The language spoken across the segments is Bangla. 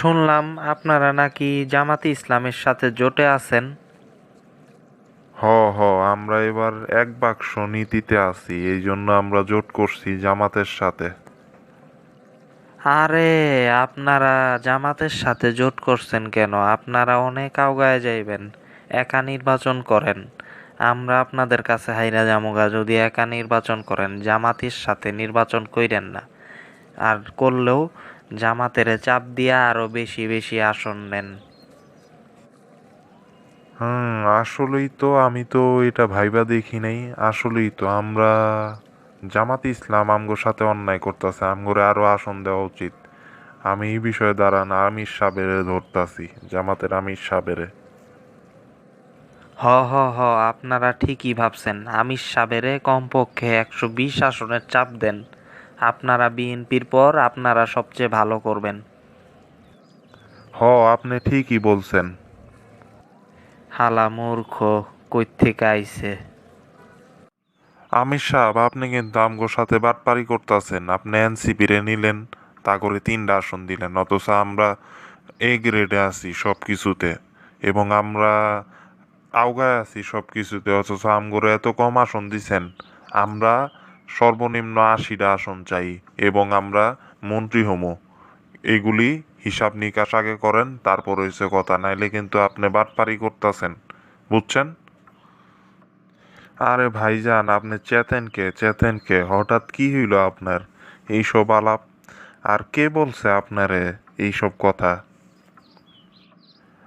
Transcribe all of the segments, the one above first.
শুনলাম আপনারা নাকি জামাতে ইসলামের সাথে জোটে আছেন। হ হ আমরা এবার এক বাক্স নীতিতে আছি এই জন্য আমরা জোট করছি জামাতের সাথে। আরে আপনারা জামাতের সাথে জোট করছেন কেন? আপনারা অনেক আওগায় যাইবেন একা নির্বাচন করেন। আমরা আপনাদের কাছে হাইরা জামুগা যদি একা নির্বাচন করেন জামাতের সাথে নির্বাচন কইরেন না। আর করলেও জামাতের চাপ দিয়া আরও বেশি বেশি আসন নেন। হুম আসলেই তো আমি তো এটা ভাইবা দেখি নাই। আসলেই তো আমরা জামাত ইসলাম আমগোর সাথে অন্যায় করতেছে আমগোরে আরও আসন দেওয়া উচিত। আমি এই বিষয়ে দাঁড়ান আমির সাবেরে ধরতাছি জামাতের আমির সাবেরে হ হ হ আপনারা ঠিকই ভাবছেন আমির সাবেরে কমপক্ষে একশো বিশ আসনের চাপ দেন। আপনারা বিএনপির পর আপনারা সবচেয়ে ভালো করবেন। হ আপনি ঠিকই বলছেন। হালা মূর্খ কই থেকে আইছে? আমির সাহেব আপনি কিন্তু আমগোর সাথে বাটপারি করতেছেন। আপনি এনসিপি রে নিলেন তা করে তিনটা আসন দিলেন। অথচ আমরা এ গ্রেডে আছি সব কিছুতে এবং আমরা আওগায় আছি সব কিছুতে অথচ আমগোরে এত কম আসন দিছেন। আমরা সর্বনিম্ন আশিটা আসন চাই এবং আমরা মন্ত্রী হমো। এগুলি হিসাব নিকাশ আগে করেন, তারপর হয়েছে কথা, নাইলে কিন্তু আপনি বাটপারি করতেছেন। বুঝছেন? আরে ভাইজান, আপনি চেতেন কে? চেতেন কে? হঠাৎ কি হইল আপনার? এইসব আলাপ, আর কে বলছে আপনারে এইসব কথা?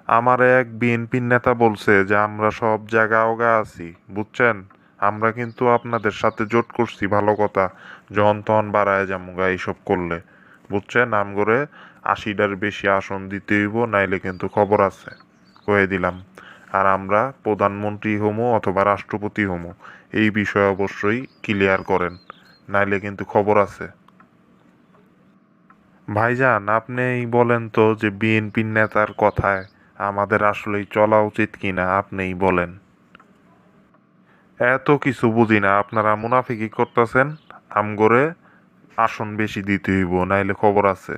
আমার এক বিএনপির নেতা বলছে যে, আমরা সব জায়গায় ওগা আছি বুঝছেন? আমরা কিন্তু আপনাদের সাথে জোট করছি, ভালো কথা। যখন তখন বাড়ায় যামুগা এইসব করলে। বুঝছেন? নাম করে আশিটার বেশি আসন দিতে হইব, নাইলে কিন্তু খবর আছে। কয়ে দিলাম। আর আমরা প্রধানমন্ত্রী হমো অথবা রাষ্ট্রপতি হমো, এই বিষয়ে অবশ্যই ক্লিয়ার করেন। নাইলে কিন্তু খবর আছে। ভাইজান, আপনি বলেন তো যে বিএনপির নেতার কথায় আমাদের আসলেই চলা উচিত কিনা? আপনিই বলেন। এত কিছু বুঝি না, আপনারা মুনাফিকি করতেছেন? আমগরে আসন বেশি দিতে হইব, নাইলে খবর আছে।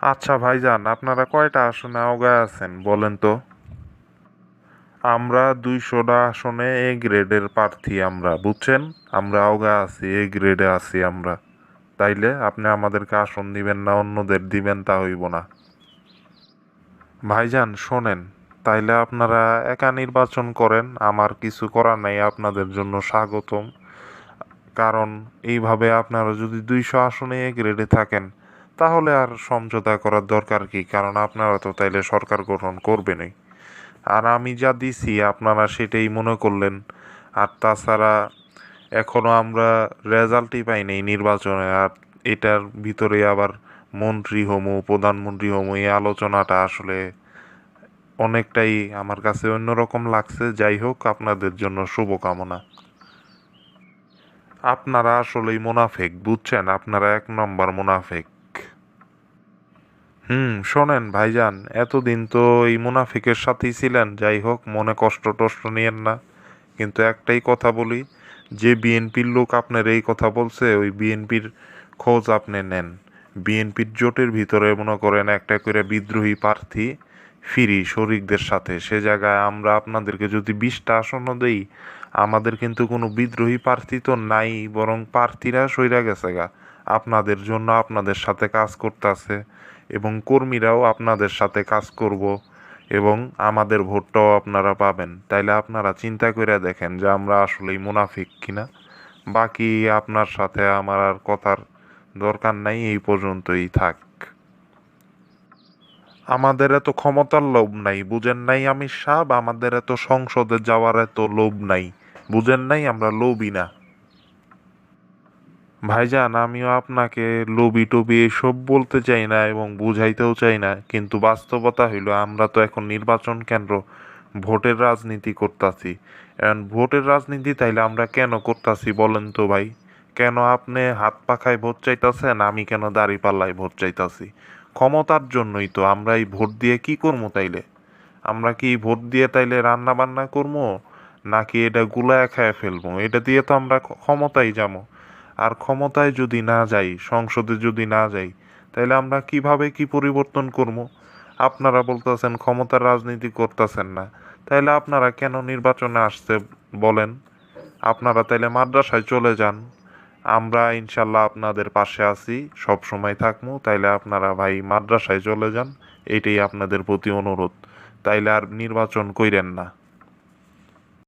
আচ্ছা ভাইজান, আপনারা কয়টা আসনে আওগায় আছেন, বলেন তো? আমরা দুইশোটা আসনে এ গ্রেডের প্রার্থী আমরা, বুঝছেন? আমরা আওগা আছি, এ গ্রেডে আছি আমরা। তাইলে আপনি আমাদেরকে আসন দিবেন না, অন্যদের দিবেন, তা হইব না। ভাইজান, শোনেন। তাইলে আপনারা একা নির্বাচন করেন, আমার কিছু করার নাই, আপনাদের জন্য স্বাগতম। কারণ এইভাবে আপনারা যদি দুইশো আসনে গ্রেডে থাকেন, তাহলে আর সমঝোতা করার দরকার কি? কারণ আপনারা তো তাইলে সরকার গঠন করবেনই। আর আমি যা দিছি, আপনারা সেটাই মনে করলেন। আর তাছাড়া এখনও আমরা রেজাল্টই পাইনি নির্বাচনে, আর এটার ভিতরে আবার মন্ত্রী হমু, প্রধানমন্ত্রী হমু, এই আলোচনাটা আসলে অনেকটাই আমার কাছে অন্যরকম লাগছে। যাই হোক, আপনাদের জন্য শুভকামনা। আপনারা আসলেই মুনাফেক, বুঝছেন? আপনারা এক নম্বর মুনাফেক। হুম, শোনেন ভাইজান, এতদিন তো এই মুনাফিকের সাথেই ছিলেন। যাই হোক, মনে কষ্ট টষ্ট নিয়েন না। কিন্তু একটাই কথা বলি, যে বিএনপির লোক আপনার এই কথা বলছে, ওই বিএনপির খোঁজ আপনি নেন। বিএনপির জোটের ভিতরে মনে করেন একটা করে বিদ্রোহী প্রার্থী ফিরি শরিকদের সাথে। সে জায়গায় আমরা আপনাদেরকে যদি বিশটা আসনও দেই, আমাদের কিন্তু কোনো বিদ্রোহী প্রার্থী তো নাই, বরং প্রার্থীরা সইরা গেছে গা। আপনাদের জন্য আপনাদের সাথে কাজ করতেছে এবং কর্মীরাও আপনাদের সাথে কাজ করব এবং আমাদের ভোটটাও আপনারা পাবেন। তাইলে আপনারা চিন্তা করে দেখেন যে আমরা আসলেই মুনাফিক কিনা। বাকি আপনার সাথে আমার আর কথার দরকার নাই, এই পর্যন্তই থাক। আমাদের এত ক্ষমতার লোভ নাই, বুঝেন নাই আমি সাব? আমাদের এত সংসদে যাওয়ার এত লোভ নাই, বুঝেন নাই আমরা লোভই না। ভাইজান, আমিও আপনাকে লোভি টবি এসব বলতে চাই না এবং বুঝাইতেও চাই না, কিন্তু বাস্তবতা হইল আমরা তো এখন নির্বাচন কেন্দ্র, ভোটের রাজনীতি করতাছি। এখন ভোটের রাজনীতি তাইলে আমরা কেন করতাছি বলেন তো ভাই? কেন আপনি হাত পাখায় ভোট চাইতাছেন, আমি কেন দাড়ি পাল্লায় ভোট চাইতাছি? ক্ষমতার জন্যই তো আমরা এই ভোট দিয়ে কি করব তাইলে? আমরা কি ভোট দিয়ে তাইলে রান্না বান্না করব নাকি এটা গুলায় খায় ফেলব এটা দিয়ে তো আমরা ক্ষমতায় যাব আর ক্ষমতায় যদি না যাই, সংসদে যদি না যাই, তাইলে আমরা কীভাবে কি পরিবর্তন করব আপনারা বলতেছেন ক্ষমতার রাজনীতি করতেছেন না। তাইলে আপনারা কেন নির্বাচনে আসতে বলেন? আপনারা তাইলে মাদ্রাসায় চলে যান। আমরা ইনশাল্লাহ আপনাদের পাশে আছি, সব সময় থাকব তাইলে আপনারা ভাই মাদ্রাসায় চলে যান, এটাই আপনাদের প্রতি অনুরোধ। তাইলে আর নির্বাচন কইরেন না।